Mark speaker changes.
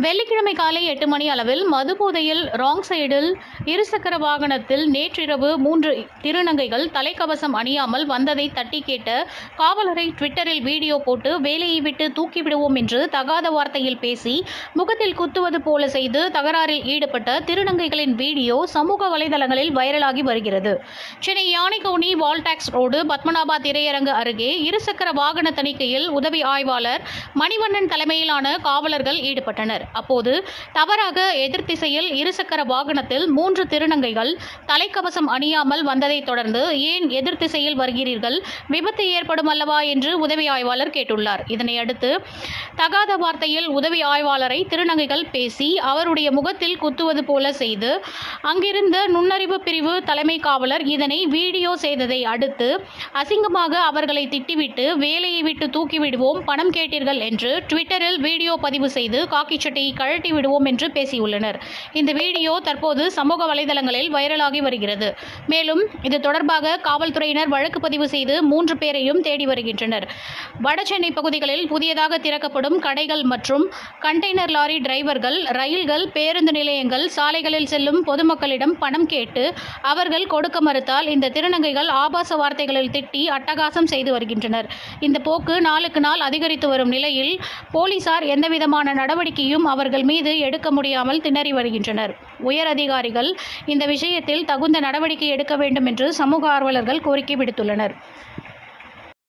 Speaker 1: வெள்ளிக்கிழமை காலை எட்டு மணி அளவில் மதுபோதையில் ராங் சைடில் இருசக்கர வாகனத்தில் நேற்றிரவு மூன்று திருநங்கைகள் தலைக்கவசம் அணியாமல் வந்ததை தட்டி கேட்ட காவலரை ட்விட்டரில் வீடியோ போட்டு வேலையை விட்டு தூக்கிவிடுவோம் என்று தகாத வார்த்தையில் பேசி முகத்தில் குத்துவது போல செய்து தகராறில் ஈடுபட்ட திருநங்கைகளின் வீடியோ சமூக வலைதளங்களில் வைரலாகி வருகிறது. Chennai Yanaikavuni wall tax road Padmanabha திரையரங்கு அருகே இருசக்கர வாகன தணிக்கையில் உதவி ஆய்வாளர் மணிவண்ணன் தலைமையிலான காவலர்கள் ஈடுபட்டனர். அப்போது தவறாக எதிர்த்திசையில் இருசக்கர வாகனத்தில் மூன்று திருநங்கைகள் தலைக்கவசம் அணியாமல் வந்ததைத் தொடர்ந்து ஏன் எதிர்த்திசையில் வருகிறீர்கள்? விபத்து ஏற்படும் அல்லவா? என்று உதவி ஆய்வாளர் கேட்டுள்ளார். இதனையடுத்து தகாத வார்த்தையில் உதவி ஆய்வாளரை திருநங்கைகள் பேசி அவருடைய முகத்தில் குத்துவது போல செய்து அங்கிருந்த நுண்ணறிவு பிரிவு தலைமை காவலர் இதனை வீடியோ செய்ததை அடுத்து அசிங்கமாக அவர்களை திட்டிவிட்டு வேலையை விட்டு தூக்கிவிடுவோம் பணம் கேட்டீர்கள் என்று ட்விட்டரில் வீடியோ பதிவு செய்து காக்கி சட்டையை கழட்டி விடுவோம் என்று பேசியுள்ளனர். இந்த வீடியோ தற்போது சமூக வலைதளங்களில் வைரலாகி வருகிறது. மேலும் இது தொடர்பாக காவல்துறையினர் வழக்கு பதிவு செய்து மூன்று பேரையும் தேடி வருகின்றனர். வடசென்னை பகுதிகளில் புதியதாக திறக்கப்படும் கடைகள் மற்றும் கண்டெய்னர் லாரி டிரைவர்கள் ரயில்கள் பேருந்து நிலையங்கள் சாலைகளில் செல்லும் பொதுமக்களிடம் பணம் கேட்டு அவர்கள் கொடுக்க மறுத்தால் இந்த திருநங்கைகள் ஆபாச வார்த்தைகளில் திட்டி அட்டகாசம் செய்து வருகின்றனர். இந்த போக்கு நாளுக்கு நாள் அதிகரித்து வரும் நிலையில் போலீசார் எந்தவிதமான நடவடிக்கையும் அவர்கள் மீது எடுக்க முடியாமல் திணறி வருகின்றனர். உயர் அதிகாரிகள் இந்த விஷயத்தில் தகுந்த நடவடிக்கை எடுக்க வேண்டும் என்று சமூக ஆர்வலர்கள் கோரிக்கை விடுத்துள்ளனர்.